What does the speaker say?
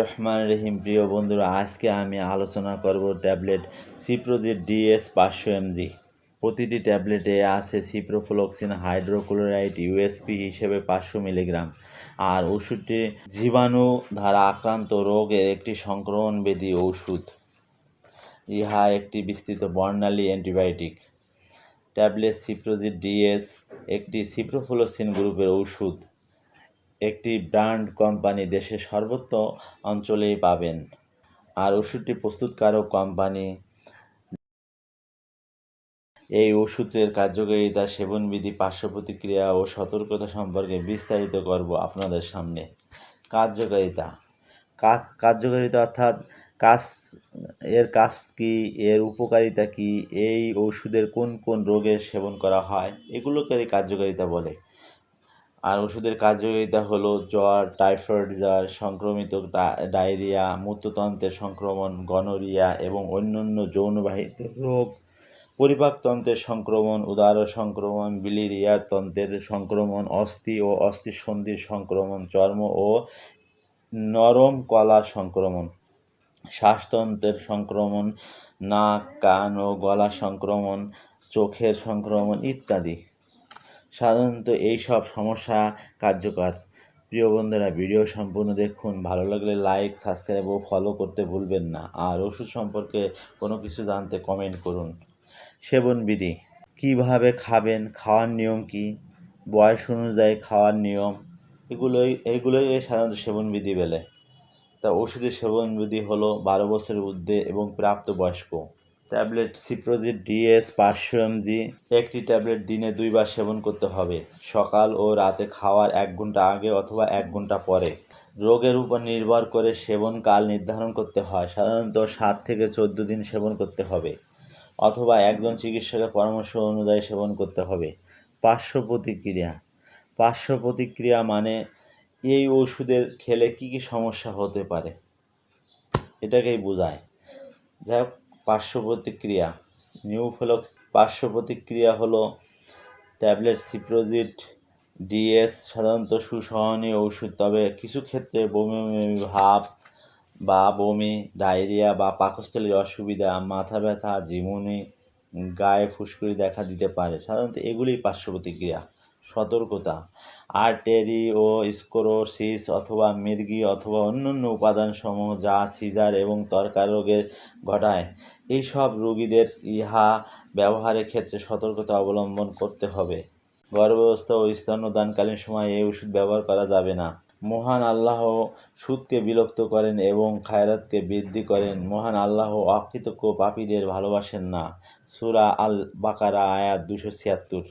রহমান রহিম প্রিয় বন্ধুরা, আজকে আমি আলোচনা করব ট্যাবলেট সিপ্রোজিট ডিএস পাঁচশো এমজি। প্রতিটি ট্যাবলেটে আছে সিপ্রোফ্লোক্সিন হাইড্রোক্লোরাইড ইউএসপি হিসেবে পাঁচশো মিলিগ্রাম। আর ওষুধটি জীবাণু দ্বারা আক্রান্ত রোগের একটি সংক্রমণ বেদি ওষুধ। ইহা একটি বিস্তৃত বর্ণালী অ্যান্টিবায়োটিক। ট্যাবলেট সিপ্রোজিট ডিএস একটি সিপ্রোফ্লোক্সিন গ্রুপের ওষুধ। একটি ব্র্যান্ড কোম্পানি দেশের সর্বত্র অঞ্চলেই পাবেন। আর ওষুধটি প্রস্তুতকারক কোম্পানি। এই ওষুধের কার্যকারিতা, সেবনবিধি পার্শ্ব প্রতিক্রিয়া ও সতর্কতা সম্পর্কে বিস্তারিত করব আপনাদের সামনে। কার্যকারিতা। কার্যকারিতা অর্থাৎ কাজ, এর কাজ কী, এর উপকারিতা কী, এই ওষুধের কোন কোন রোগের সেবন করা হয়, এগুলোকে কার্যকারিতা বলে। আর ওষুধের কার্যকারিতা হলো জ্বর, টাইফয়েড, জ্বর, সংক্রমিত ডায়রিয়া, মূত্রতন্ত্রের সংক্রমণ, গনোরিয়া এবং অন্যান্য যৌনবাহিত রোগ পরিপাকতন্ত্রের সংক্রমণ, উদার সংক্রমণ, বিলিরিয়া তন্ত্রের সংক্রমণ, অস্থি ও অস্থিসন্ধির সংক্রমণ, চর্ম ও নরম কলা সংক্রমণ, শ্বাসতন্ত্রের সংক্রমণ, নাক, কান ও গলা সংক্রমণ, চোখের সংক্রমণ ইত্যাদি। সাধারণত এই সব সমস্যা কার্যকর। প্রিয় বন্ধুরা, ভিডিও সম্পূর্ণ দেখুন। ভালো লাগলে লাইক সাবস্ক্রাইব ও ফলো করতে ভুলবেন না। আর ওষুধ সম্পর্কে কোনো কিছু জানতে কমেন্ট করুন। সেবন বিধি, কীভাবে খাবেন, খাওয়ার নিয়ম কী? বয়স অনুযায়ী খাওয়ার নিয়ম, এগুলোই এইগুলোই সাধারণত সেবন বিধি বলে। তা ওষুধের সেবন বিধি হলো বারো বছরের ঊর্ধ্বে এবং প্রাপ্তবয়স্ক। ট্যাবলেট সিপ্রোজিট ডিএস পাঁচশো এমজি, একটি ট্যাবলেট দিনে দুইবার সেবন করতে হবে। সকাল ও রাতে খাওয়ার এক ঘণ্টা আগে অথবা এক ঘণ্টা পরে। রোগের উপর নির্ভর করে সেবন কাল নির্ধারণ করতে হয়। সাধারণত সাত থেকে চোদ্দ দিন সেবন করতে হবে অথবা একজন চিকিৎসকের পরামর্শ অনুযায়ী সেবন করতে হবে। পার্শ্ব প্রতিক্রিয়া। পার্শ্ব প্রতিক্রিয়া মানে এই ওষুধের খেলে কী কী সমস্যা হতে পারে? এটাকেই বোঝায়। যাই হোক পার্শ্ব প্রতিক্রিয়া নিউফ্লক্স পার্শ্ব প্রতিক্রিয়া হলো ট্যাবলেট সিপ্রোজিট, ডিএস, সাধারণত সুসহনীয় ওষুধ। তবে কিছু ক্ষেত্রে বমি বমি ভাব বা বমি, ডায়রিয়া বা পাকস্থলীর অসুবিধা, মাথা ব্যথা, ঝিমুনি, গায়ে ফুসকুড়ি দেখা দিতে পারে। সাধারণত এগুলি পার্শ্ব প্রতিক্রিয়া সতর্কতা। আর্টেরি ও স্কোরোসিস অথবা মির্গি অথবা অন্যান্য উপাদানসমূহ যা সিজার এবং তরকার রোগের ঘটায় এই সব রোগীদের ইহা ব্যবহারের ক্ষেত্রে সতর্কতা অবলম্বন করতে হবে। গর্ভাবস্থা ও স্তন্যদানকালীন সময় এই ওষুধ ব্যবহার করা যাবে না। মহান আল্লাহ সুদকে বিলুপ্ত করেন এবং খায়রাতকে বৃদ্ধি করেন। মহান আল্লাহ অকৃতজ্ঞ পাপীদের ভালোবাসেন না। সুরা আল বাকারা আয়াত দুশো ছিয়াত্তর।